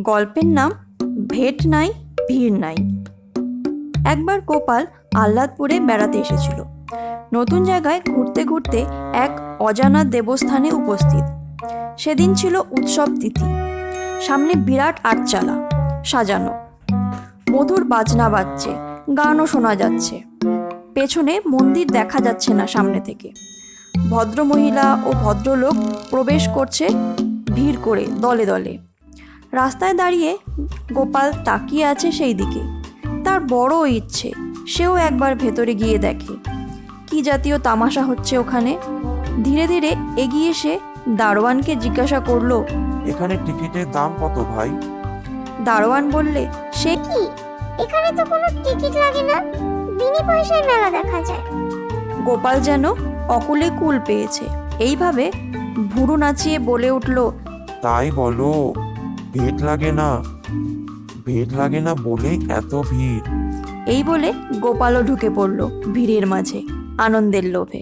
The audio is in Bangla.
গল্পের নাম ভেট নাই, ভিড় নাই। একবার গোপাল আহ্লাদপুরে বেড়াতে এসেছিল। নতুন জায়গায় ঘুরতে ঘুরতে এক অজানা দেবস্থানে উপস্থিত। সেদিন ছিল উৎসব তিথি। সামনে বিরাট আটচালা, সাজানো। মধুর বাজনা বাজছে, গানও শোনা যাচ্ছে। পেছনে মন্দির দেখা যাচ্ছে না সামনে থেকে। ভদ্রমহিলা ও ভদ্রলোক প্রবেশ করছে ভিড় করে দলে দলে। রাস্তায় দাঁড়িয়ে গোপাল তাকিয়ে আছে সেই দিকে। তার বড় ইচ্ছে সেও একবার ভেতরে গিয়ে দেখে। কি জাতীয় তামাশা হচ্ছে ওখানে? ধীরে ধীরে এগিয়ে এসে দারোয়ানকে জিজ্ঞাসা করল এখানে টিকিটের দাম কত ভাই? দারোয়ান বললে সে কি? এখানে তো কোনো টিকিট লাগে না। বিনি পয়সায় মেলা দেখা যায়। গোপাল যেন অকুলে কুল পেয়েছে। এইভাবে ভুরু নাচিয়ে বলে উঠল তাই বলো। ভেট লাগে না। বেড লাগে না বলে এত ভিড়। এই বলে গোপালও ঢুকে পড়ল ভিড়ের মাঝে, আনন্দের লোভে।